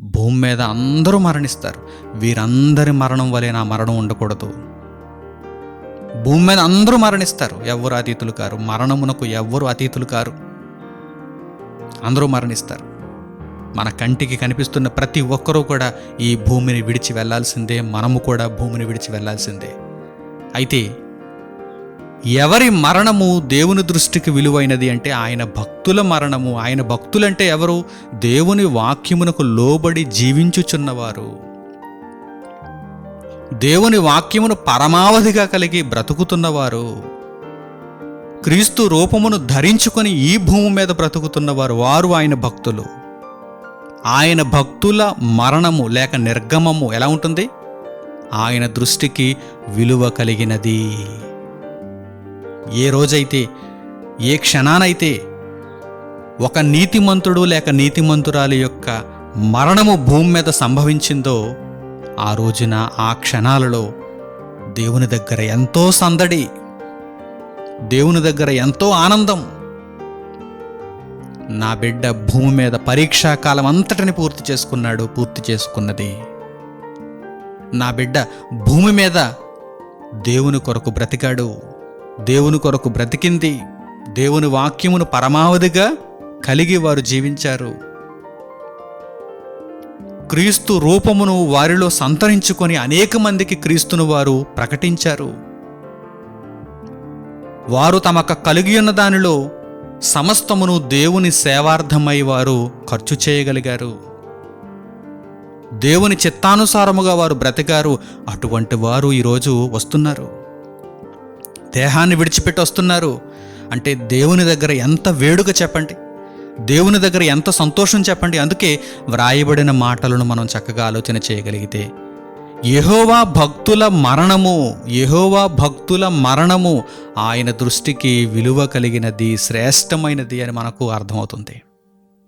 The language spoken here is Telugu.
భూమి మీద అందరూ మరణిస్తారు. వీరందరి మరణం వలె నా మరణం ఉండకూడదు. భూమి మీద అందరూ మరణిస్తారు. ఎవ్వరు అతీతులు కారు? మరణమునకు ఎవ్వరు అతీతులు కారు? అందరూ మరణిస్తారు. మన కంటికి కనిపిస్తున్న ప్రతి ఒక్కరూ కూడా ఈ భూమిని విడిచి వెళ్ళాల్సిందే మనము కూడా భూమిని విడిచి వెళ్ళాల్సిందే అయితే ఎవరి మరణము దేవుని దృష్టికి విలువైనది అంటే ఆయన భక్తుల. భక్తుల మరణము. ఆయన భక్తులంటే ఎవరు? దేవుని వాక్యమునకు లోబడి జీవించుచున్నవారు. దేవుని వాక్యమును పరమావధిగా కలిగి బ్రతుకుతున్నవారు. క్రీస్తు రూపమును ధరించుకొని ఈ భూమి మీద బ్రతుకుతున్నవారు. వారు ఆయన భక్తులు. ఆయన భక్తుల మరణము లేక నిర్గమము ఎలా ఉంటుంది? ఆయన దృష్టికి విలువ కలిగినది. ఏ రోజైతే ఏ క్షణానైతే ఒక నీతిమంతుడు లేక నీతిమంతురాలి యొక్క మరణము భూమి మీద సంభవించిందో ఆ రోజున ఆ క్షణాలలో దేవుని దగ్గర ఎంతో సందడి దేవుని దగ్గర ఎంతో ఆనందం. నా బిడ్డ భూమి మీద పరీక్షా కాలం అంతటిని పూర్తి చేసుకున్నాడు పూర్తి చేసుకున్నది. నా బిడ్డ భూమి మీద దేవుని కొరకు బ్రతికాడు దేవుని కొరకు బ్రతికింది దేవుని వాక్యమును పరమావధిగా కలిగి వారు జీవించారు. క్రీస్తు రూపమును వారిలో సంతరించుకొని అనేక మందికి క్రీస్తును వారు ప్రకటించారు. వారు తమకు కలిగి ఉన్న దానిలో సమస్తమును దేవుని సేవార్థమై వారు ఖర్చు చేయగలిగారు. దేవుని చిత్తానుసారముగా వారు బ్రతికారు. అటువంటి వారు ఈరోజు వస్తున్నారు. దేహాన్ని విడిచిపెట్టి వస్తున్నారు. అంటే దేవుని దగ్గర ఎంత వేడుక చెప్పండి. దేవుని దగ్గర ఎంత సంతోషం చెప్పండి? అందుకే వ్రాయబడిన మాటలను మనం చక్కగా ఆలోచన చేయగలిగితే. యహోవా భక్తుల మరణము యహోవా భక్తుల మరణము ఆయన దృష్టికి విలువ కలిగినది శ్రేష్టమైనది అని మనకు అర్థమవుతుంది.